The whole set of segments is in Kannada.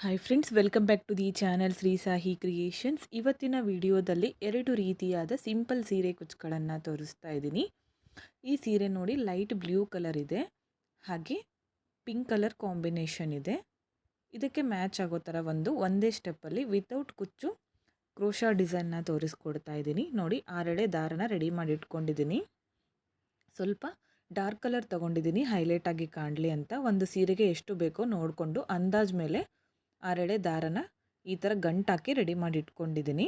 Hi friends welcome back to the channel Shri Sahi creations ಇವತ್ತಿನ ವಿಡಿಯೋದಲ್ಲಿ ಎರಡು ರೀತಿಯಾದ ಸಿಂಪಲ್ ಸೀರೆ ಕುಚ್ಚುಗಳನ್ನು ತೋರಿಸ್ತಾ ಇದ್ದೀನಿ. ಈ ಸೀರೆ ನೋಡಿ ಲೈಟ್ ಬ್ಲೂ ಕಲರ್ ಇದೆ, ಹಾಗೆ ಪಿಂಕ್ ಕಲರ್ ಕಾಂಬಿನೇಷನ್ ಇದೆ. ಇದಕ್ಕೆ ಮ್ಯಾಚ್ ಆಗೋ ಥರ ಒಂದು ಒಂದೇ ಸ್ಟೆಪ್ಪಲ್ಲಿ ವಿತೌಟ್ ಕುಚ್ಚು ಕ್ರೋಶಾ ಡಿಸೈನ್ನ ತೋರಿಸ್ಕೊಡ್ತಾ ಇದ್ದೀನಿ. ನೋಡಿ ಆರಳೆ ದಾರನ ರೆಡಿ ಮಾಡಿ ಇಟ್ಕೊಂಡಿದ್ದೀನಿ ಸ್ವಲ್ಪ ಡಾರ್ಕ್ ಕಲರ್ ತೊಗೊಂಡಿದ್ದೀನಿ ಹೈಲೈಟ್ ಆಗಿ ಕಾಣಲಿ ಅಂತ. ಒಂದು ಸೀರೆಗೆ ಎಷ್ಟು ಬೇಕೋ ನೋಡಿಕೊಂಡು ಅಂದಾಜ್ ಮೇಲೆ ಆರೆಡೆ ದಾರನ ಈ ಥರ ಗಂಟಾಕಿ ರೆಡಿ ಮಾಡಿ ಇಟ್ಕೊಂಡಿದ್ದೀನಿ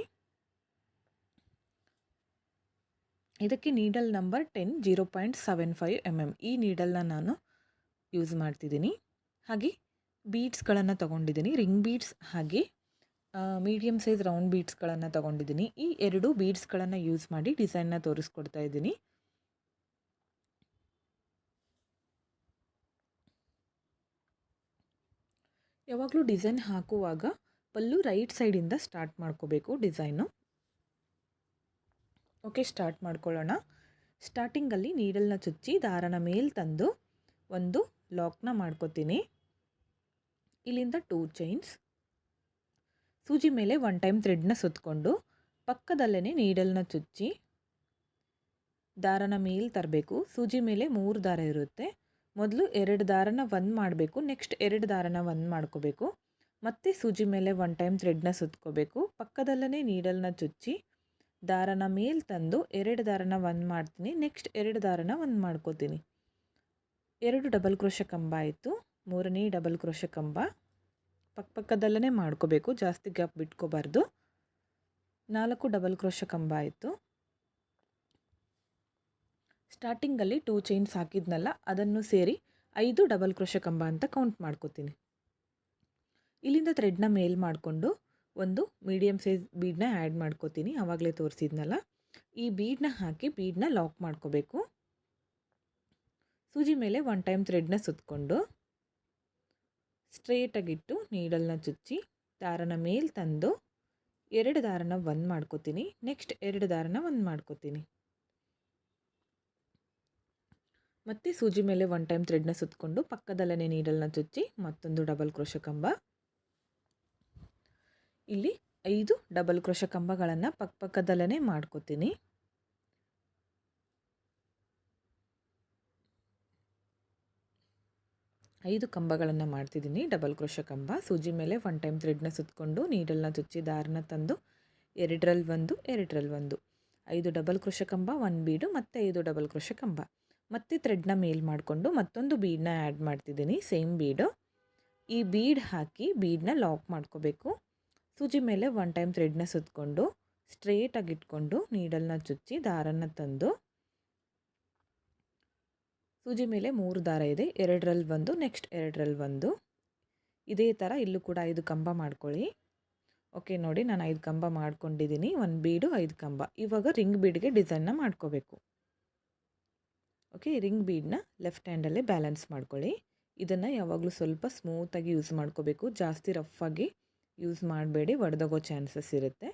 ಇದಕ್ಕೆ needle number ten zero point seven five M M ಈ ನೀಡಲ್ನ ನಾನು ಯೂಸ್ ಮಾಡ್ತಿದ್ದೀನಿ ಹಾಗೆ ಬೀಡ್ಸ್ಗಳನ್ನು ತೊಗೊಂಡಿದ್ದೀನಿ ರಿಂಗ್ ಬೀಡ್ಸ್ ಹಾಗೆ ಮೀಡಿಯಮ್ ಸೈಜ್ ರೌಂಡ್ ಬೀಡ್ಸ್ಗಳನ್ನು ತೊಗೊಂಡಿದ್ದೀನಿ ಈ ಎರಡು ಬೀಡ್ಸ್ಗಳನ್ನು ಯೂಸ್ ಮಾಡಿ ಡಿಸೈನ್ನ ತೋರಿಸ್ಕೊಡ್ತಾ ಇದ್ದೀನಿ ಯಾವಾಗಲೂ ಡಿಸೈನ್ ಹಾಕುವಾಗ ಪಲ್ಲು ರೈಟ್ ಸೈಡಿಂದ ಸ್ಟಾರ್ಟ್ ಮಾಡ್ಕೋಬೇಕು ಡಿಸೈನು. ಓಕೆ, ಸ್ಟಾರ್ಟ್ ಮಾಡ್ಕೊಳ್ಳೋಣ. ಸ್ಟಾರ್ಟಿಂಗಲ್ಲಿ ನೀಡಲ್ನ ಚುಚ್ಚಿ ದಾರನ ಮೇಲೆ ತಂದು ಒಂದು ಲಾಕ್ನ ಮಾಡ್ಕೋತೀನಿ. ಇಲ್ಲಿಂದ ಟೂ ಚೈನ್ಸ್. ಸೂಜಿ ಮೇಲೆ ಒನ್ ಟೈಮ್ ಥ್ರೆಡ್ನ ಸುತ್ತಕೊಂಡು ಪಕ್ಕದಲ್ಲೇ ನೀಡಲ್ನ ಚುಚ್ಚಿ ದಾರನ ಮೇಲೆ ತರಬೇಕು. ಸೂಜಿ ಮೇಲೆ ಮೂರು ದಾರ ಇರುತ್ತೆ. ಮೊದಲು ಎರಡು ದಾರನ ಒಂದು ಮಾಡಬೇಕು ನೆಕ್ಸ್ಟ್ ಎರಡು ದಾರನ ಒಂದು ಮಾಡ್ಕೋಬೇಕು. ಮತ್ತೆ ಸೂಜಿ ಮೇಲೆ ಒನ್ ಟೈಮ್ ಥ್ರೆಡ್ನ ಸುತ್ಕೋಬೇಕು. ಪಕ್ಕದಲ್ಲೇ ನೀಡಲ್ನ ಚುಚ್ಚಿ, ದಾರನ ಮೇಲೆ ತಂದು ಎರಡು ದಾರನ ಒಂದು ಮಾಡ್ತೀನಿ ನೆಕ್ಸ್ಟ್ ಎರಡು ದಾರನ ಒಂದು ಮಾಡ್ಕೋತೀನಿ. ಎರಡು ಡಬಲ್ ಕ್ರೋಶ ಕಂಬ ಆಯಿತು, ಮೂರನೇ ಡಬಲ್ ಕ್ರೋಶ ಕಂಬ. ಪಕ್ಕ ಪಕ್ಕದಲ್ಲೇ ಮಾಡ್ಕೋಬೇಕು, ಜಾಸ್ತಿ ಗ್ಯಾಪ್ ಬಿಟ್ಕೋಬಾರ್ದು. ನಾಲ್ಕು ಡಬಲ್ ಕ್ರೋಶ ಕಂಬ ಆಯಿತು. ಸ್ಟಾರ್ಟಿಂಗಲ್ಲಿ ಟೂ ಚೈನ್ಸ್ ಹಾಕಿದ್ನಲ್ಲ, ಅದನ್ನು ಸೇರಿ ಐದು ಡಬಲ್ ಕ್ರೋಶ ಕಂಬ ಅಂತ ಕೌಂಟ್ ಮಾಡ್ಕೋತೀನಿ. ಇಲ್ಲಿಂದ ಥ್ರೆಡ್ನ ಮೇಲ್ ಮಾಡಿಕೊಂಡು ಒಂದು ಮೀಡಿಯಮ್ ಸೈಜ್ ಬೀಡನ್ನ ಆ್ಯಡ್ ಮಾಡ್ಕೋತೀನಿ ಆವಾಗಲೇ ತೋರಿಸಿದ್ನಲ್ಲ. ಈ ಬೀಡನ್ನ ಹಾಕಿ ಬೀಡನ್ನ ಲಾಕ್ ಮಾಡ್ಕೋಬೇಕು. ಸೂಜಿ ಮೇಲೆ ಒನ್ ಟೈಮ್ ಥ್ರೆಡ್ನ ಸುತ್ತಕೊಂಡು ಸ್ಟ್ರೇಟಾಗಿಟ್ಟು ನೀಡಲ್ನ ಚುಚ್ಚಿ ದಾರನ ಮೇಲೆ ತಂದು ಎರಡು ದಾರನ ಒಂದು ಮಾಡ್ಕೋತೀನಿ ನೆಕ್ಸ್ಟ್ ಎರಡು ದಾರನ ಒಂದು ಮಾಡ್ಕೋತೀನಿ. ಮತ್ತು ಸೂಜಿ ಮೇಲೆ ಒನ್ ಟೈಮ್ ಥ್ರೆಡ್ನ ಸುತ್ತಕೊಂಡು ಪಕ್ಕದಲ್ಲೇ ನೀಡಲ್ನ ಚುಚ್ಚಿ ಮತ್ತೊಂದು ಡಬಲ್ ಕ್ರೋಶ ಕಂಬ. ಇಲ್ಲಿ ಐದು ಡಬಲ್ ಕ್ರೋಶ ಕಂಬಗಳನ್ನು ಪಕ್ಕ ಪಕ್ಕದಲ್ಲೇ ಮಾಡ್ಕೋತೀನಿ. ಐದು ಕಂಬಗಳನ್ನು ಮಾಡ್ತಿದ್ದೀನಿ ಡಬಲ್ ಕ್ರೋಶ ಕಂಬ. ಸೂಜಿ ಮೇಲೆ ಒನ್ ಟೈಮ್ ಥ್ರೆಡ್ನ ಸುತ್ತಕೊಂಡು ನೀಡಲ್ನ ಚುಚ್ಚಿ ದಾರನ ತಂದು ಎರಡರಲ್ಲಿ ಒಂದು ಎರಡರಲ್ಲಿ ಒಂದು. ಐದು ಡಬಲ್ ಕ್ರೋಶ ಕಂಬ ಬೀಡು ಮತ್ತು ಐದು ಡಬಲ್ ಕ್ರೋಶ ಕಂಬ. ಮತ್ತೆ ಥ್ರೆಡ್ನ ಮೇಲ್ ಮಾಡಿಕೊಂಡು ಮತ್ತೊಂದು ಬೀಡನ್ನ ಆ್ಯಡ್ ಮಾಡ್ತಿದ್ದೀನಿ, ಸೇಮ್ ಬೀಡು. ಈ ಬೀಡ್ ಹಾಕಿ ಬೀಡನ್ನ ಲಾಕ್ ಮಾಡ್ಕೋಬೇಕು. ಸೂಜಿ ಮೇಲೆ ಒನ್ ಟೈಮ್ ಥ್ರೆಡ್ನ ಸುತ್ತಕೊಂಡು ಸ್ಟ್ರೇಟಾಗಿ ಇಟ್ಕೊಂಡು ನೀಡಲ್ನ ಚುಚ್ಚಿ ದಾರನ ತಂದು, ಸೂಜಿ ಮೇಲೆ ಮೂರು ದಾರ ಇದೆ. ಎರಡರಲ್ಲಿ ಒಂದು, ನೆಕ್ಸ್ಟ್ ಎರಡರಲ್ಲಿ ಒಂದು. ಇದೇ ಥರ ಇಲ್ಲೂ ಕೂಡ ಐದು ಕಂಬ ಮಾಡ್ಕೊಳ್ಳಿ. ಓಕೆ, ನೋಡಿ ನಾನು ಐದು ಕಂಬ ಮಾಡ್ಕೊಂಡಿದ್ದೀನಿ. ಒಂದು ಬೀಡು, ಐದು ಕಂಬ. ಇವಾಗ ರಿಂಗ್ ಬೀಡ್ಗೆ ಡಿಸೈನ್ನ ಮಾಡ್ಕೋಬೇಕು. ಓಕೆ, ರಿಂಗ್ ಬೀಡನ್ನ ಲೆಫ್ಟ್ ಹ್ಯಾಂಡಲ್ಲೇ ಬ್ಯಾಲೆನ್ಸ್ ಮಾಡ್ಕೊಳ್ಳಿ. ಇದನ್ನು ಯಾವಾಗಲೂ ಸ್ವಲ್ಪ ಸ್ಮೂತಾಗಿ ಯೂಸ್ ಮಾಡ್ಕೋಬೇಕು. ಜಾಸ್ತಿ ರಫ್ಫಾಗಿ ಯೂಸ್ ಮಾಡಬೇಡಿ, ಒಡೆದೋಗೋ ಚಾನ್ಸಸ್ ಇರುತ್ತೆ.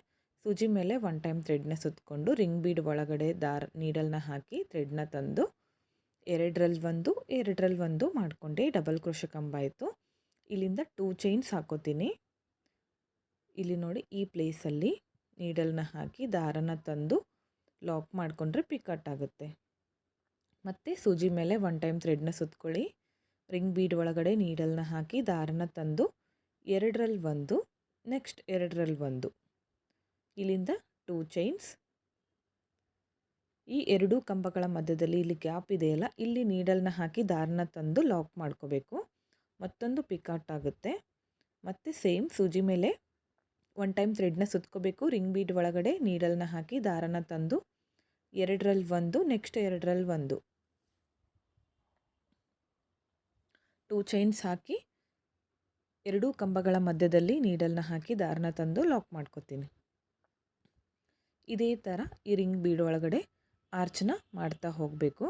ಸೂಜಿ ಮೇಲೆ ಒನ್ ಟೈಮ್ ಥ್ರೆಡ್ನ ಸುತ್ತಕೊಂಡು ರಿಂಗ್ ಬೀಡ್ ಒಳಗಡೆ ದಾರ, ನೀಡಲ್ನ ಹಾಕಿ ಥ್ರೆಡ್ನ ತಂದು ಎರಡರಲ್ಲಿ ಒಂದು ಎರಡರಲ್ಲಿ ಒಂದು ಮಾಡಿಕೊಂಡೆ, ಡಬಲ್ ಕ್ರೋಶ ಕಂಬ ಆಯಿತು. ಇಲ್ಲಿಂದ ಟೂ ಚೈನ್ಸ್ ಹಾಕೋತೀನಿ. ಇಲ್ಲಿ ನೋಡಿ, ಈ ಪ್ಲೇಸಲ್ಲಿ ನೀಡಲ್ನ ಹಾಕಿ ದಾರನ ತಂದು ಲಾಕ್ ಮಾಡಿಕೊಂಡ್ರೆ ಪಿಕಟ್ ಆಗುತ್ತೆ. ಮತ್ತು ಸೂಜಿ ಮೇಲೆ ಒನ್ ಟೈಮ್ ಥ್ರೆಡ್ನ ಸುತ್ಕೊಳ್ಳಿ. ರಿಂಗ್ ಬೀಡ್ ಒಳಗಡೆ ನೀಡಲ್ನ ಹಾಕಿ ದಾರನ ತಂದು ಎರಡರಲ್ಲಿ ಒಂದು ನೆಕ್ಸ್ಟ್ ಎರಡರಲ್ಲಿ ಒಂದು. ಇಲ್ಲಿಂದ ಟೂ ಚೈನ್ಸ್ ಈ ಎರಡೂ ಕಂಬಗಳ ಮಧ್ಯದಲ್ಲಿ ಇಲ್ಲಿ ಗ್ಯಾಪ್ ಇದೆಯಲ್ಲ ಇಲ್ಲಿ ನೀಡಲ್ನ ಹಾಕಿ ದಾರನ ತಂದು ಲಾಕ್ ಮಾಡ್ಕೋಬೇಕು. ಮತ್ತೊಂದು ಪಿಕಾಟ್ ಆಗುತ್ತೆ. ಮತ್ತು ಸೇಮ್ ಸೂಜಿ ಮೇಲೆ ಒನ್ ಟೈಮ್ ಥ್ರೆಡ್ನ ಸುತ್ಕೋಬೇಕು. ರಿಂಗ್ ಬೀಡ್ ಒಳಗಡೆ ನೀಡಲ್ನ ಹಾಕಿ ದಾರನ ತಂದು ಎರಡರಲ್ಲಿ ಒಂದು ನೆಕ್ಸ್ಟ್ ಎರಡರಲ್ಲಿ ಒಂದು. ಟೂ ಚೈನ್ಸ್ ಹಾಕಿ ಎರಡೂ ಕಂಬಗಳ ಮಧ್ಯದಲ್ಲಿ ನೀಡಲ್ನ ಹಾಕಿ ದಾರನ ತಂದು ಲಾಕ್ ಮಾಡ್ಕೋತೀನಿ. ಇದೇ ಥರ ಈ ರಿಂಗ್ ಬೀಡ್ ಒಳಗಡೆ ಆರ್ಚನ ಮಾಡ್ತಾ ಹೋಗಬೇಕು.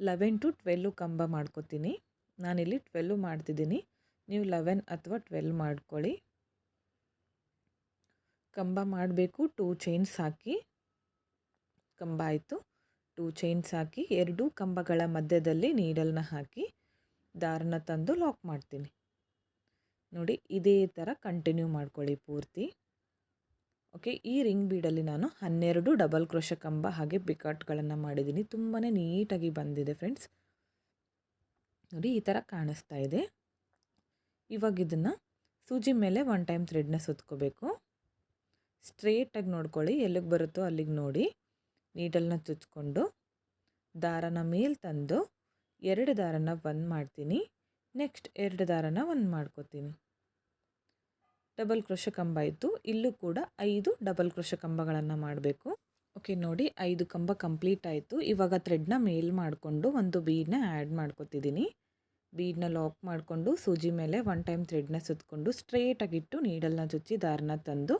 ಲೆವೆನ್ ಟು ಟ್ವೆಲ್ಲು ಕಂಬ ಮಾಡ್ಕೋತೀನಿ. ನಾನಿಲ್ಲಿ ಟ್ವೆಲ್ಲು ಮಾಡ್ತಿದ್ದೀನಿ. ನೀವು ಲೆವೆನ್ ಅಥವಾ ಟ್ವೆಲ್ ಮಾಡ್ಕೊಳ್ಳಿ. ಕಂಬ ಮಾಡಬೇಕು, ಟೂ ಚೈನ್ಸ್ ಹಾಕಿ. ಕಂಬ ಆಯಿತು. ಟೂ ಚೈನ್ಸ್ ಹಾಕಿ ಎರಡೂ ಕಂಬಗಳ ಮಧ್ಯದಲ್ಲಿ ನೀಡಲ್ನ ಹಾಕಿ ದಾರನ ತಂದು ಲಾಕ್ ಮಾಡ್ತೀನಿ. ನೋಡಿ, ಇದೇ ಥರ ಕಂಟಿನ್ಯೂ ಮಾಡ್ಕೊಳ್ಳಿ ಪೂರ್ತಿ. ಓಕೆ, ಈ ರಿಂಗ್ ಬೀಡಲ್ಲಿ ನಾನು ಹನ್ನೆರಡು ಡಬಲ್ ಕ್ರೋಶ ಕಂಬ ಹಾಗೆ ಪಿಕಾಟ್ಗಳನ್ನು ಮಾಡಿದ್ದೀನಿ. ತುಂಬಾ ನೀಟಾಗಿ ಬಂದಿದೆ ಫ್ರೆಂಡ್ಸ್. ನೋಡಿ, ಈ ಥರ ಕಾಣಿಸ್ತಾ ಇದೆ. ಇವಾಗ ಇದನ್ನು ಸೂಜಿ ಮೇಲೆ ಒನ್ ಟೈಮ್ ಥ್ರೆಡ್ನ ಸುತ್ಕೋಬೇಕು. ಸ್ಟ್ರೇಟಾಗಿ ನೋಡ್ಕೊಳ್ಳಿ, ಎಲ್ಲಿಗೆ ಬರುತ್ತೋ ಅಲ್ಲಿಗೆ ನೋಡಿ. ನೀಡಲ್ನ ಚುಚ್ಕೊಂಡು ದಾರನ ಮೇಲೆ ತಂದು ಎರಡು ದಾರನ ಬಂದ್ ಮಾಡ್ತೀನಿ. ನೆಕ್ಸ್ಟ್ ಎರಡು ದಾರನ ಒಂದು ಮಾಡ್ಕೋತೀನಿ. ಡಬಲ್ ಕ್ರೋಶ ಕಂಬ ಇತ್ತು. ಇಲ್ಲೂ ಕೂಡ ಐದು ಡಬಲ್ ಕ್ರೋಶ ಕಂಬಗಳನ್ನು ಮಾಡಬೇಕು. ಓಕೆ, ನೋಡಿ ಐದು ಕಂಬ ಕಂಪ್ಲೀಟ್ ಆಯಿತು. ಇವಾಗ ಥ್ರೆಡ್ನ ಮೇಲ್ ಮಾಡಿಕೊಂಡು ಒಂದು ಬೀಡನ್ನ ಆ್ಯಡ್ ಮಾಡ್ಕೊತಿದ್ದೀನಿ ಬೀಡನ್ನ ಲಾಕ್ ಮಾಡಿಕೊಂಡು ಸೂಜಿ ಮೇಲೆ ಒನ್ ಟೈಮ್ ಥ್ರೆಡ್ನ ಸುತ್ತಕೊಂಡು ಸ್ಟ್ರೇಟಾಗಿಟ್ಟು ನೀಡಲ್ನ ಚುಚ್ಚಿ ದಾರನ ತಂದು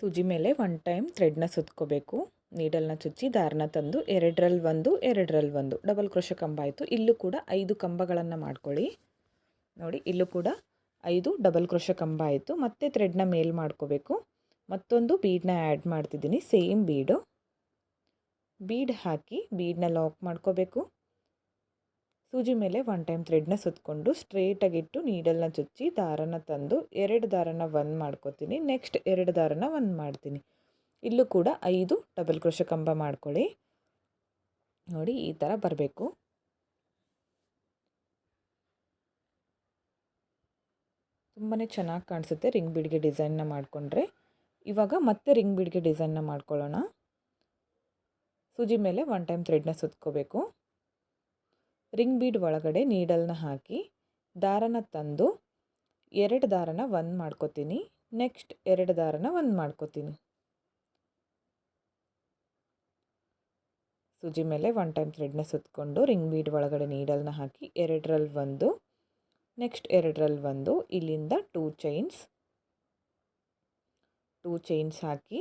ಸೂಜಿ ಮೇಲೆ ಒನ್ ಟೈಮ್ ಥ್ರೆಡ್ನ ಸುತ್ಕೋಬೇಕು. ನೀಡಲ್ನ ಚುಚ್ಚಿ ದಾರನ ತಂದು ಎರಡರಲ್ಲಿ ಒಂದು ಎರಡರಲ್ಲಿ ಒಂದು. ಡಬಲ್ ಕ್ರೋಶ ಕಂಬ ಆಯಿತು. ಇಲ್ಲೂ ಕೂಡ ಐದು ಕಂಬಗಳನ್ನು ಮಾಡ್ಕೊಳ್ಳಿ. ನೋಡಿ, ಇಲ್ಲೂ ಕೂಡ ಐದು ಡಬಲ್ ಕ್ರೋಶ ಕಂಬ ಆಯಿತು. ಮತ್ತೆ ಥ್ರೆಡ್ನ ಮೇಲ್ ಮಾಡ್ಕೋಬೇಕು. ಮತ್ತೊಂದು ಬೀಡನ್ನ ಆ್ಯಡ್ ಮಾಡ್ತಿದ್ದೀನಿ. ಸೇಮ್ ಬೀಡು ಬೀಡ್ ಹಾಕಿ ಬೀಡನ್ನ ಲಾಕ್ ಮಾಡ್ಕೋಬೇಕು. ಸೂಜಿ ಮೇಲೆ ಒನ್ ಟೈಮ್ ಥ್ರೆಡ್ನ ಸುತ್ತಕೊಂಡು ಸ್ಟ್ರೇಟಾಗಿಟ್ಟು ನೀಡಲ್ನ ಚುಚ್ಚಿ ದಾರನ ತಂದು ಎರಡು ದಾರನ ಒಂದು ಮಾಡ್ಕೋತೀನಿ. ನೆಕ್ಸ್ಟ್ ಎರಡು ದಾರನ ಒಂದು ಮಾಡ್ತೀನಿ. ಇಲ್ಲೂ ಕೂಡ ಐದು ಡಬಲ್ ಕ್ರೋಶ ಕಂಬ ಮಾಡ್ಕೊಳ್ಳಿ. ನೋಡಿ, ಈ ಥರ ಬರಬೇಕು. ತುಂಬಾ ಚೆನ್ನಾಗಿ ಕಾಣಿಸುತ್ತೆ ರಿಂಗ್ ಬಿಡಿಗೆ ಡಿಸೈನ್ನ ಮಾಡಿಕೊಂಡ್ರೆ. ಇವಾಗ ಮತ್ತೆ ರಿಂಗ್ ಬಿಡಿಗೆ ಡಿಸೈನ್ನ ಮಾಡ್ಕೊಳ್ಳೋಣ. ಸೂಜಿ ಮೇಲೆ ಒನ್ ಟೈಮ್ ಥ್ರೆಡ್ನ ಸುತ್ಕೋಬೇಕು. ರಿಂಗ್ ಬೀಡ್ ಒಳಗಡೆ ನೀಡಲ್ನ ಹಾಕಿ ದಾರನ ತಂದು ಎರಡು ದಾರನ ಒಂದು ಮಾಡ್ಕೋತೀನಿ. ನೆಕ್ಸ್ಟ್ ಎರಡು ದಾರನ ಒಂದು ಮಾಡ್ಕೋತೀನಿ. ಸೂಜಿ ಮೇಲೆ ಒನ್ ಟೈಮ್ ಥ್ರೆಡ್ನ ಸುತ್ತಕೊಂಡು ರಿಂಗ್ ಬೀಡ್ ಒಳಗಡೆ ನೀಡಲ್ನ ಹಾಕಿ ಎರಡರಲ್ಲಿ ಒಂದು, ನೆಕ್ಸ್ಟ್ ಎರಡರಲ್ಲಿ ಒಂದು, ಇಲ್ಲಿಂದ ಟೂ ಚೈನ್ಸ್ ಟೂ ಚೈನ್ಸ್ ಹಾಕಿ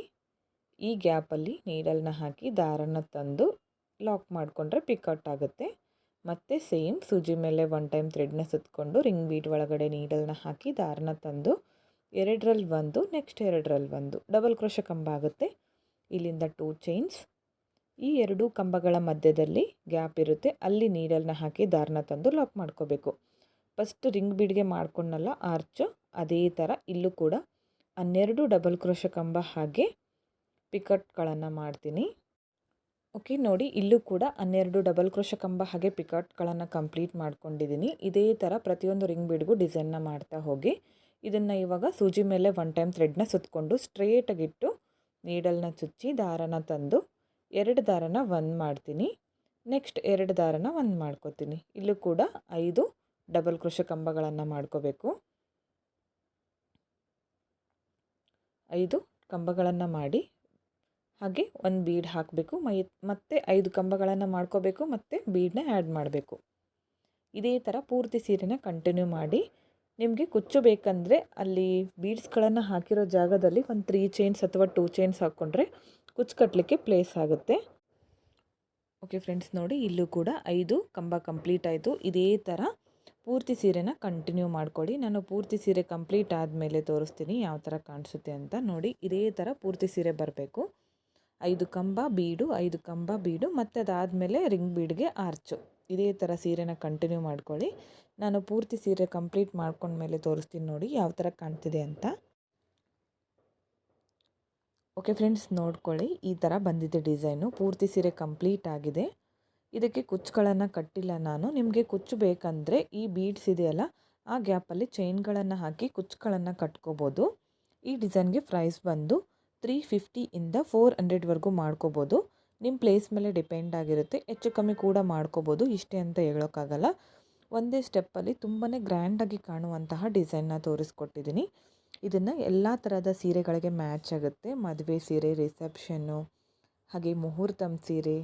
ಈ ಗ್ಯಾಪಲ್ಲಿ ನೀಡಲ್ನ ಹಾಕಿ ದಾರನ ತಂದು ಲಾಕ್ ಮಾಡಿಕೊಂಡ್ರೆ ಪಿಕೌಟ್ ಆಗುತ್ತೆ. ಮತ್ತು ಸೇಮ್ ಸೂಜಿ ಮೇಲೆ ಒನ್ ಟೈಮ್ ಥ್ರೆಡ್ನ ಸುತ್ತಕೊಂಡು ರಿಂಗ್ ಬೀಟ್ ಒಳಗಡೆ ನೀಡಲ್ನ ಹಾಕಿ ದಾರನ ತಂದು ಎರಡರಲ್ಲಿ ಒಂದು ನೆಕ್ಸ್ಟ್ ಎರಡರಲ್ಲಿ ಒಂದು. ಡಬಲ್ ಕ್ರೋಶ ಕಂಬ ಆಗುತ್ತೆ. ಇಲ್ಲಿಂದ ಟೂ ಚೈನ್ಸ್ ಈ ಎರಡೂ ಕಂಬಗಳ ಮಧ್ಯದಲ್ಲಿ ಗ್ಯಾಪ್ ಇರುತ್ತೆ. ಅಲ್ಲಿ ನೀಡಲ್ನ ಹಾಕಿ ದಾರನ ತಂದು ಲಾಕ್ ಮಾಡ್ಕೋಬೇಕು. ಫಸ್ಟ್ ರಿಂಗ್ ಬೀಡ್ಗೆ ಮಾಡ್ಕೊಂಡಲ್ಲ ಆರ್ಚು ಅದೇ ಥರ ಇಲ್ಲೂ ಕೂಡ ಹನ್ನೆರಡು ಡಬಲ್ ಕ್ರೋಶ ಕಂಬ ಹಾಗೆ ಪಿಕಟ್ಗಳನ್ನು ಮಾಡ್ತೀನಿ. ಓಕೆ, ನೋಡಿ, ಇಲ್ಲೂ ಕೂಡ ಹನ್ನೆರಡು ಡಬಲ್ ಕ್ರೋಶ ಕಂಬ ಹಾಗೆ ಪಿಕಾಟ್ಗಳನ್ನು ಕಂಪ್ಲೀಟ್ ಮಾಡ್ಕೊಂಡಿದ್ದೀನಿ ಇದೇ ಥರ ಪ್ರತಿಯೊಂದು ರಿಂಗ್ ಬಿಡ್ಗೂ ಡಿಸೈನ್ನ ಮಾಡ್ತಾ ಹೋಗಿ, ಇದನ್ನು ಇವಾಗ ಸೂಜಿ ಮೇಲೆ ಒನ್ ಟೈಮ್ ಥ್ರೆಡ್ನ ಸುತ್ತಕೊಂಡು ಸ್ಟ್ರೇಟಾಗಿಟ್ಟು ನೀಡಲ್ನ ಚುಚ್ಚಿ ದಾರನ ತಂದು ಎರಡು ದಾರನ ಒಂದು ಮಾಡ್ತೀನಿ. ನೆಕ್ಸ್ಟ್ ಎರಡು ದಾರನ ಒಂದು ಮಾಡ್ಕೋತೀನಿ. ಇಲ್ಲೂ ಕೂಡ ಐದು ಡಬಲ್ ಕ್ರೋಶ ಕಂಬಗಳನ್ನು ಮಾಡ್ಕೋಬೇಕು. ಐದು ಕಂಬಗಳನ್ನು ಮಾಡಿ ಹಾಗೆ ಒಂದು ಬೀಡ್ ಹಾಕಬೇಕು. ಮೈ, ಮತ್ತು ಐದು ಕಂಬಗಳನ್ನು ಮಾಡ್ಕೋಬೇಕು, ಮತ್ತು ಬೀಡನ್ನ ಆ್ಯಡ್ ಮಾಡಬೇಕು. ಇದೇ ಥರ ಪೂರ್ತಿ ಸೀರೆನ ಕಂಟಿನ್ಯೂ ಮಾಡಿ, ನಿಮಗೆ ಕುಚ್ಚು ಬೇಕಂದರೆ ಅಲ್ಲಿ ಬೀಡ್ಸ್ಗಳನ್ನು ಹಾಕಿರೋ ಜಾಗದಲ್ಲಿ ಒಂದು ತ್ರೀ ಚೈನ್ಸ್ ಅಥವಾ ಟೂ ಚೈನ್ಸ್ ಹಾಕ್ಕೊಂಡ್ರೆ ಕುಚ್ಚು ಕಟ್ಟಲಿಕ್ಕೆ ಪ್ಲೇಸ್ ಆಗುತ್ತೆ. ಓಕೆ ಫ್ರೆಂಡ್ಸ್ ನೋಡಿ ಇಲ್ಲೂ ಕೂಡ ಐದು ಕಂಬ ಕಂಪ್ಲೀಟ್ ಆಯಿತು. ಇದೇ ಥರ ಪೂರ್ತಿ ಸೀರೆನ ಕಂಟಿನ್ಯೂ ಮಾಡ್ಕೊಳ್ಳಿ ನಾನು ಪೂರ್ತಿ ಸೀರೆ ಕಂಪ್ಲೀಟ್ ಆದಮೇಲೆ ತೋರಿಸ್ತೀನಿ ಯಾವ ಥರ ಕಾಣಿಸುತ್ತೆ ಅಂತ. ನೋಡಿ ಇದೇ ಥರ ಪೂರ್ತಿ ಸೀರೆ ಬರಬೇಕು. ಐದು ಕಂಬ ಬೀಡು, ಐದು ಕಂಬ ಬೀಡು ಮತ್ತು ಅದಾದಮೇಲೆ ರಿಂಗ್ ಬೀಡ್ಗೆ ಆರ್ಚು. ಇದೇ ಥರ ಸೀರೆನ ಕಂಟಿನ್ಯೂ ಮಾಡ್ಕೊಳ್ಳಿ. ನಾನು ಪೂರ್ತಿ ಸೀರೆ ಕಂಪ್ಲೀಟ್ ಮಾಡ್ಕೊಂಡ್ಮೇಲೆ ತೋರಿಸ್ತೀನಿ ನೋಡಿ ಯಾವ ಥರ ಕಾಣ್ತಿದೆ ಅಂತ. ಓಕೆ ಫ್ರೆಂಡ್ಸ್ ನೋಡ್ಕೊಳ್ಳಿ. ಈ ಥರ ಬಂದಿದೆ ಡಿಸೈನು. ಪೂರ್ತಿ ಸೀರೆ ಕಂಪ್ಲೀಟ್ ಆಗಿದೆ. ಇದಕ್ಕೆ ಕುಚ್ಚುಗಳನ್ನು ಕಟ್ಟಿಲ್ಲ ನಾನು. ನಿಮಗೆ ಕುಚ್ಚು ಬೇಕಂದರೆ ಈ ಬೀಡ್ಸ್ ಇದೆಯಲ್ಲ, ಆ ಗ್ಯಾಪಲ್ಲಿ ಚೈನ್ಗಳನ್ನು ಹಾಕಿ ಕುಚ್ಚುಗಳನ್ನು ಕಟ್ಕೋಬೋದು. ಈ ಡಿಸೈನ್ಗೆ ಪ್ರೈಸ್ ಬಂದು ತ್ರೀ ಫಿಫ್ಟಿಯಿಂದ ಫೋರ್ ಹಂಡ್ರೆಡ್ವರೆಗೂ ಮಾಡ್ಕೋಬೋದು. ನಿಮ್ಮ ಪ್ಲೇಸ್ ಮೇಲೆ ಡಿಪೆಂಡ್ ಆಗಿರುತ್ತೆ. ಹೆಚ್ಚು ಕಮ್ಮಿ ಕೂಡ ಮಾಡ್ಕೋಬೋದು. ಇಷ್ಟೇ ಅಂತ ಹೇಳೋಕ್ಕಾಗಲ್ಲ. ಒಂದೇ ಸ್ಟೆಪ್ಪಲ್ಲಿ ತುಂಬಾ ಗ್ರ್ಯಾಂಡಾಗಿ ಕಾಣುವಂತಹ ಡಿಸೈನ್ನ ತೋರಿಸ್ಕೊಟ್ಟಿದ್ದೀನಿ. ಇದನ್ನು ಎಲ್ಲ ಥರದ ಸೀರೆಗಳಿಗೆ ಮ್ಯಾಚ್ ಆಗುತ್ತೆ. ಮದುವೆ ಸೀರೆ ರಿಸೆಪ್ಷನ್ನು ಹಾಗೆ ಮುಹೂರ್ತಂ ಸೀರೆ,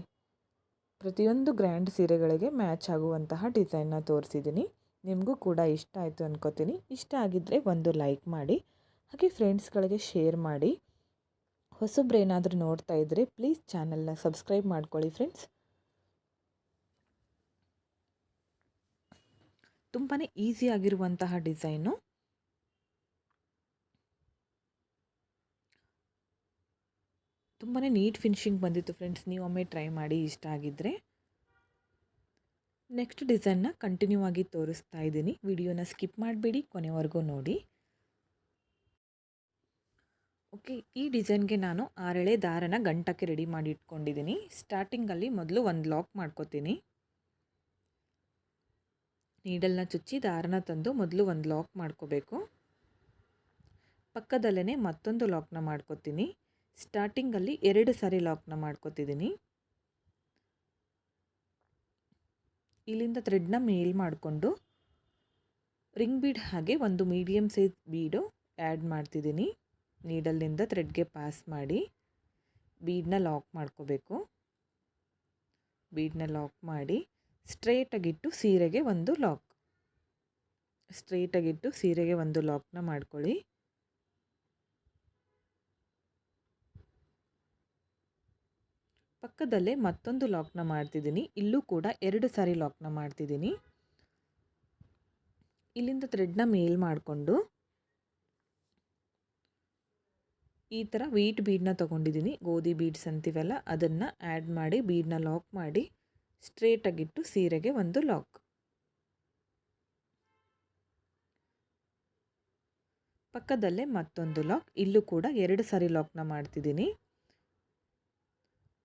ಪ್ರತಿಯೊಂದು ಗ್ರ್ಯಾಂಡ್ ಸೀರೆಗಳಿಗೆ ಮ್ಯಾಚ್ ಆಗುವಂತಹ ಡಿಸೈನ್ನ ತೋರಿಸಿದ್ದೀನಿ. ನಿಮಗೂ ಕೂಡ ಇಷ್ಟ ಆಯಿತು ಅನ್ಕೋತೀನಿ. ಇಷ್ಟ ಆಗಿದ್ದರೆ ಒಂದು ಲೈಕ್ ಮಾಡಿ, ಹಾಗೆ ಫ್ರೆಂಡ್ಸ್ಗಳಿಗೆ ಶೇರ್ ಮಾಡಿ. ಹೊಸಬ್ರು ಏನಾದರೂ ನೋಡ್ತಾ ಇದ್ದರೆ ಪ್ಲೀಸ್ ಚಾನಲ್ನ ಸಬ್ಸ್ಕ್ರೈಬ್ ಮಾಡ್ಕೊಳ್ಳಿ ಫ್ರೆಂಡ್ಸ್ ತುಂಬಾ ಈಸಿ ಆಗಿರುವಂತಹ ಡಿಸೈನು ತುಂಬಾ ನೀಟ್ ಫಿನಿಶಿಂಗ್ ಬಂದಿತ್ತು ಫ್ರೆಂಡ್ಸ್ ನೀವು ಒಮ್ಮೆ ಟ್ರೈ ಮಾಡಿ ಇಷ್ಟ ಆಗಿದ್ದರೆ ನೆಕ್ಸ್ಟ್ ಡಿಸೈನ್ನ ಕಂಟಿನ್ಯೂ ಆಗಿ ತೋರಿಸ್ತಾ ಇದ್ದೀನಿ. ವಿಡಿಯೋನ ಸ್ಕಿಪ್ ಮಾಡಬೇಡಿ, ಕೊನೆವರೆಗೂ ನೋಡಿ. ಓಕೆ, ಈ ಡಿಸೈನ್ಗೆ ನಾನು ಆರೆಳೆ ದಾರನ ಗಂಟಕ್ಕೆ ರೆಡಿ ಮಾಡಿ ಇಟ್ಕೊಂಡಿದ್ದೀನಿ. ಸ್ಟಾರ್ಟಿಂಗಲ್ಲಿ ಮೊದಲು ಒಂದು ಲಾಕ್ ಮಾಡ್ಕೋತೀನಿ. ನೀಡಲ್ನ ಚುಚ್ಚಿ ದಾರನ ತಂದು ಮೊದಲು ಒಂದು ಲಾಕ್ ಮಾಡ್ಕೋಬೇಕು. ಪಕ್ಕದಲ್ಲೇ ಮತ್ತೊಂದು ಲಾಕ್ನ ಮಾಡ್ಕೋತೀನಿ. ಸ್ಟಾರ್ಟಿಂಗಲ್ಲಿ ಎರಡು ಸಾರಿ ಲಾಕ್ನ ಮಾಡ್ಕೋತಿದ್ದೀನಿ. ಇಲ್ಲಿಂದ ಥ್ರೆಡ್ನ ಮೇಲ್ ಮಾಡಿಕೊಂಡು ರಿಂಗ್ ಬೀಡ್ ಹಾಗೆ ಒಂದು ಮೀಡಿಯಮ್ ಸೈಜ್ ಬೀಡು ಆ್ಯಡ್ ಮಾಡ್ತಿದ್ದೀನಿ. ನೀಡಲ್ನಿಂದ ಥ್ರೆಡ್ಗೆ ಪಾಸ್ ಮಾಡಿ ಬೀಡನ್ನ ಲಾಕ್ ಮಾಡ್ಕೋಬೇಕು. ಬೀಡನ್ನ ಲಾಕ್ ಮಾಡಿ ಸ್ಟ್ರೇಟಾಗಿಟ್ಟು ಸೀರೆಗೆ ಒಂದು ಲಾಕ್. ಸ್ಟ್ರೇಟಾಗಿಟ್ಟು ಸೀರೆಗೆ ಒಂದು ಲಾಕ್ನ ಮಾಡ್ಕೊಳ್ಳಿ. ಪಕ್ಕದಲ್ಲೇ ಮತ್ತೊಂದು ಲಾಕ್ನ ಮಾಡ್ತಿದ್ದೀನಿ. ಇಲ್ಲೂ ಕೂಡ ಎರಡು ಸಾರಿ ಲಾಕ್ನ ಮಾಡ್ತಿದ್ದೀನಿ. ಇಲ್ಲಿಂದ ಥ್ರೆಡ್ನ ಮೇಲ್ ಮಾಡಿಕೊಂಡು ಈ ಥರ ವೀಟ್ ಬೀಡನ್ನ ತೊಗೊಂಡಿದ್ದೀನಿ. ಗೋಧಿ ಬೀಡ್ಸ್ ಅಂತೀವಲ್ಲ, ಅದನ್ನು ಆ್ಯಡ್ ಮಾಡಿ ಬೀಡನ್ನ ಲಾಕ್ ಮಾಡಿ ಸ್ಟ್ರೇಟಾಗಿಟ್ಟು ಸೀರೆಗೆ ಒಂದು ಲಾಕ್ ಪಕ್ಕದಲ್ಲೇ ಮತ್ತೊಂದು ಲಾಕ್ ಇಲ್ಲೂ ಕೂಡ ಎರಡು ಸಾರಿ ಲಾಕ್ನ ಮಾಡ್ತಿದ್ದೀನಿ.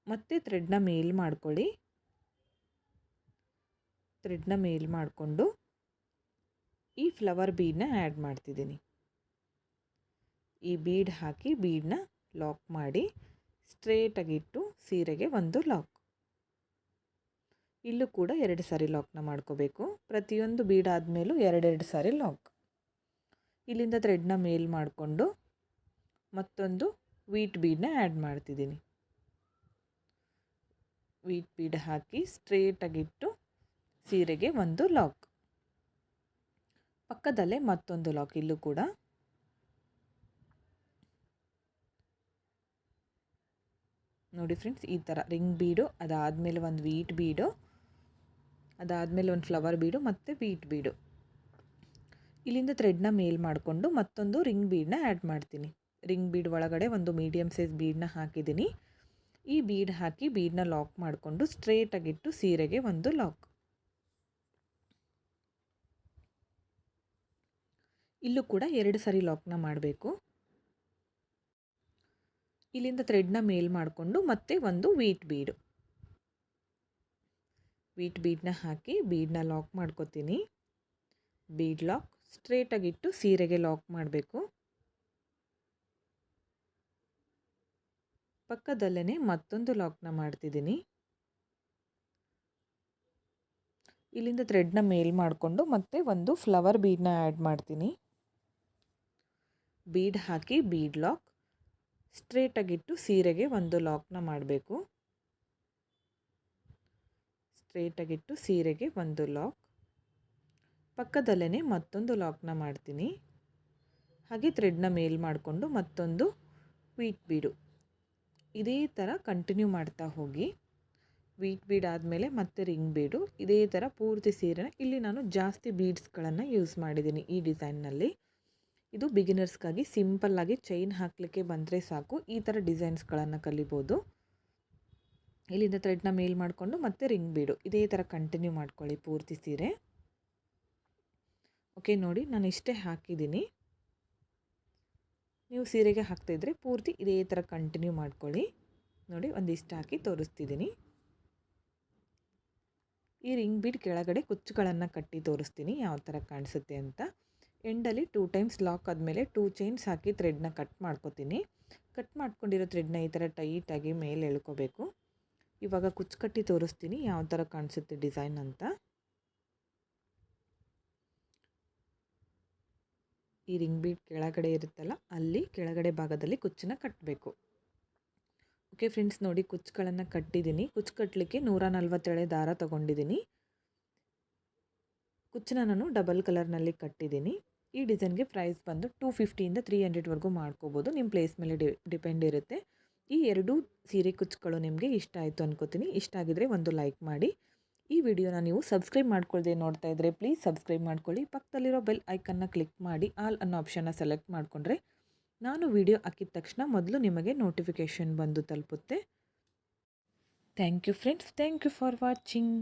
ಮತ್ತೆ ಥ್ರೆಡ್ನ ಮೇಲ್ ಮಾಡ್ಕೊಳ್ಳಿ. ಥ್ರೆಡ್ನ ಮೇಲ್ ಮಾಡಿಕೊಂಡು ಈ ಫ್ಲವರ್ ಬೀಡನ್ನ ಆ್ಯಡ್ ಮಾಡ್ತಿದ್ದೀನಿ. ಈ ಬೀಡ್ ಹಾಕಿ ಬೀಡನ್ನ ಲಾಕ್ ಮಾಡಿ ಸ್ಟ್ರೇಟಾಗಿಟ್ಟು ಸೀರೆಗೆ ಒಂದು ಲಾಕ್. ಇಲ್ಲೂ ಕೂಡ ಎರಡು ಸಾರಿ ಲಾಕ್ನ ಮಾಡ್ಕೋಬೇಕು. ಪ್ರತಿಯೊಂದು ಬೀಡ್ ಆದಮೇಲೂ ಎರಡೆರಡು ಸಾರಿ ಲಾಕ್. ಇಲ್ಲಿಂದ ಥ್ರೆಡ್ನ ಮೇಲ್ ಮಾಡಿಕೊಂಡು ಮತ್ತೊಂದು ವೀಟ್ ಬೀಡನ್ನ ಆ್ಯಡ್ ಮಾಡ್ತಿದ್ದೀನಿ. ವೀಟ್ ಬೀಡ್ ಹಾಕಿ ಸ್ಟ್ರೇಟಾಗಿಟ್ಟು ಸೀರೆಗೆ ಒಂದು ಲಾಕ್. ಪಕ್ಕದಲ್ಲೇ ಮತ್ತೊಂದು ಲಾಕ್ ಇಲ್ಲೂ ಕೂಡ ನೋಡಿ ಫ್ರೆಂಡ್ಸ್ ಈ ಥರ ರಿಂಗ್ ಬೀಡು ಅದಾದಮೇಲೆ ಒಂದು ವೀಟ್ ಬೀಡು ಅದಾದಮೇಲೆ ಒಂದು ಫ್ಲವರ್ ಬೀಡು ಮತ್ತು ವೀಟ್ ಬೀಡು ಇಲ್ಲಿಂದ ಥ್ರೆಡ್ನ ಮೇಲ್ ಮಾಡಿಕೊಂಡು ಮತ್ತೊಂದು ರಿಂಗ್ ಬೀಡನ್ನ ಆ್ಯಡ್ ಮಾಡ್ತೀನಿ. ರಿಂಗ್ ಬೀಡ್ ಒಳಗಡೆ ಒಂದು ಮೀಡಿಯಮ್ ಸೈಜ್ ಬೀಡನ್ನ ಹಾಕಿದ್ದೀನಿ. ಈ ಬೀಡ್ ಹಾಕಿ ಬೀಡನ್ನ ಲಾಕ್ ಮಾಡಿಕೊಂಡು ಸ್ಟ್ರೇಟಾಗಿಟ್ಟು ಸೀರೆಗೆ ಒಂದು ಲಾಕ್ ಇಲ್ಲೂ ಕೂಡ ಎರಡು ಸರಿ ಲಾಕ್ನ ಮಾಡಬೇಕು. ಇಲ್ಲಿಂದ ಥ್ರೆಡ್ನ ಮೇಲ್ ಮಾಡಿಕೊಂಡು ಮತ್ತೆ ಒಂದು ವೀಟ್ ಬೀಡು ವೀಟ್ ಬೀಡನ್ನ ಹಾಕಿ ಬೀಡನ್ನ ಲಾಕ್ ಮಾಡ್ಕೋತೀನಿ. ಬೀಡ್ ಲಾಕ್ ಸ್ಟ್ರೇಟಾಗಿಟ್ಟು ಸೀರೆಗೆ ಲಾಕ್ ಮಾಡಬೇಕು. ಪಕ್ಕದಲ್ಲೇ ಮತ್ತೊಂದು ಲಾಕ್ನ ಮಾಡ್ತಿದ್ದೀನಿ. ಇಲ್ಲಿಂದ ಥ್ರೆಡ್ನ ಮೇಲ್ ಮಾಡಿಕೊಂಡು ಮತ್ತೆ ಒಂದು ಫ್ಲವರ್ ಬೀಡನ್ನ ಆ್ಯಡ್ ಮಾಡ್ತೀನಿ. ಬೀಡ್ ಹಾಕಿ ಬೀಡ್ ಲಾಕ್ ಸ್ಟ್ರೇಟಾಗಿಟ್ಟು ಸೀರೆಗೆ ಒಂದು ಲಾಕ್ನ ಮಾಡಬೇಕು. ಸ್ಟ್ರೇಟಾಗಿಟ್ಟು ಸೀರೆಗೆ ಒಂದು ಲಾಕ್. ಪಕ್ಕದಲ್ಲೇ ಮತ್ತೊಂದು ಲಾಕ್ನ ಮಾಡ್ತೀನಿ. ಹಾಗೆ ಥ್ರೆಡ್ನ ಮೇಲ್ ಮಾಡಿಕೊಂಡು ಮತ್ತೊಂದು ವೀಟ್ ಬೀಡು. ಇದೇ ಥರ ಕಂಟಿನ್ಯೂ ಮಾಡ್ತಾ ಹೋಗಿ. ವೀಟ್ ಬೀಡ್ ಆದಮೇಲೆ ಮತ್ತೆ ರಿಂಗ್ ಬೀಡು. ಇದೇ ಥರ ಪೂರ್ತಿ ಸೀರೆನ ಇಲ್ಲಿ ನಾನು ಜಾಸ್ತಿ ಬೀಡ್ಸ್ಗಳನ್ನು ಯೂಸ್ ಮಾಡಿದ್ದೀನಿ ಈ ಡಿಸೈನ್ನಲ್ಲಿ. ಇದು ಬಿಗಿನರ್ಸ್ಗಾಗಿ ಸಿಂಪಲ್ಲಾಗಿ ಚೈನ್ ಹಾಕಲಿಕ್ಕೆ ಬಂದರೆ ಸಾಕು. ಈ ಥರ ಡಿಸೈನ್ಸ್ಗಳನ್ನು ಕಲಿಬೋದು. ಇಲ್ಲಿಂದ ಥ್ರೆಡ್ನ ಮೇಲ್ ಮಾಡಿಕೊಂಡು ಮತ್ತೆ ರಿಂಗ್ ಬೀಡು. ಇದೇ ಥರ ಕಂಟಿನ್ಯೂ ಮಾಡ್ಕೊಳ್ಳಿ ಪೂರ್ತಿ ಸೀರೆ. ಓಕೆ ನೋಡಿ ನಾನು ಇಷ್ಟೇ ಹಾಕಿದ್ದೀನಿ. ನೀವು ಸೀರೆಗೆ ಹಾಕ್ತಾಯಿದ್ರೆ ಪೂರ್ತಿ ಇದೇ ಥರ ಕಂಟಿನ್ಯೂ ಮಾಡ್ಕೊಳ್ಳಿ. ನೋಡಿ ಒಂದಿಷ್ಟು ಹಾಕಿ ತೋರಿಸ್ತಿದ್ದೀನಿ. ಈ ರಿಂಗ್ ಬೀಡ್ ಕೆಳಗಡೆ ಕುಚ್ಚುಗಳನ್ನು ಕಟ್ಟಿ ತೋರಿಸ್ತೀನಿ, ಯಾವ ಥರ ಕಾಣಿಸುತ್ತೆ ಅಂತ. ಎಂಡಲ್ಲಿ ಟೂ ಟೈಮ್ಸ್ ಲಾಕ್ ಆದಮೇಲೆ ಟೂ ಚೈನ್ಸ್ ಹಾಕಿ ಥ್ರೆಡ್ನ ಕಟ್ ಮಾಡ್ಕೋತೀನಿ. ಕಟ್ ಮಾಡ್ಕೊಂಡಿರೋ ಥ್ರೆಡ್ನ ಈ ಥರ ಟೈಟಾಗಿ ಮೇಲೆ ಎಳ್ಕೋಬೇಕು. ಇವಾಗ ಕುಚ್ಚು ತೋರಿಸ್ತೀನಿ ಯಾವ ಥರ ಕಾಣಿಸುತ್ತೆ ಡಿಸೈನ್ ಅಂತ. ಈ ರಿಂಗ್ ಬೀಟ್ ಕೆಳಗಡೆ ಇರುತ್ತಲ್ಲ, ಅಲ್ಲಿ ಕೆಳಗಡೆ ಭಾಗದಲ್ಲಿ ಕುಚ್ಚನ್ನ ಕಟ್ಟಬೇಕು ಓಕೆ ಫ್ರೆಂಡ್ಸ್, ನೋಡಿ ಕುಚ್ಚುಗಳನ್ನು ಕಟ್ಟಿದ್ದೀನಿ. ಕುಚ್ಚು ಕಟ್ಟಲಿಕ್ಕೆ ನೂರ ನಲ್ವತ್ತೇಳೆ ದಾರ ತೊಗೊಂಡಿದ್ದೀನಿ. ಕುಚ್ಚನ್ನ ನಾನು ಡಬಲ್ ಕಲರ್ನಲ್ಲಿ ಕಟ್ಟಿದ್ದೀನಿ. ಈ ಡಿಸೈನ್ಗೆ ಪ್ರೈಸ್ ಬಂದು ಟೂ ಫಿಫ್ಟಿಯಿಂದ ತ್ರೀ ಹಂಡ್ರೆಡ್ವರೆಗೂ ಮಾಡ್ಕೋಬೋದು. ನಿಮ್ಮ ಪ್ಲೇಸ್ ಮೇಲೆ ಡಿಪೆಂಡ್ ಇರುತ್ತೆ. ಈ ಎರಡೂ ಸೀರೆ ಕುಚ್ಚುಗಳು ನಿಮಗೆ ಇಷ್ಟ ಆಯಿತು ಅನ್ಕೋತೀನಿ. ಇಷ್ಟ ಆಗಿದ್ರೆ ಒಂದು ಲೈಕ್ ಮಾಡಿ. ಈ ವಿಡಿಯೋನ ನೀವು ಸಬ್ಸ್ಕ್ರೈಬ್ ಮಾಡ್ಕೊಳ್ದೆ ನೋಡ್ತಾ ಇದ್ದರೆ ಪ್ಲೀಸ್ ಸಬ್ಸ್ಕ್ರೈಬ್ ಮಾಡ್ಕೊಳ್ಳಿ. ಪಕ್ಕದಲ್ಲಿರೋ ಬೆಲ್ ಐಕನ್ನ ಕ್ಲಿಕ್ ಮಾಡಿ ಆಲ್ ಅನ್ನೋ ಆಪ್ಷನ್ನ ಸೆಲೆಕ್ಟ್ ಮಾಡಿಕೊಂಡ್ರೆ ನಾನು ವಿಡಿಯೋ ಹಾಕಿದ ತಕ್ಷಣ ಮೊದಲು ನಿಮಗೆ ನೋಟಿಫಿಕೇಷನ್ ಬಂದು ತಲುಪುತ್ತೆ. Thank you friends. Thank you for watching.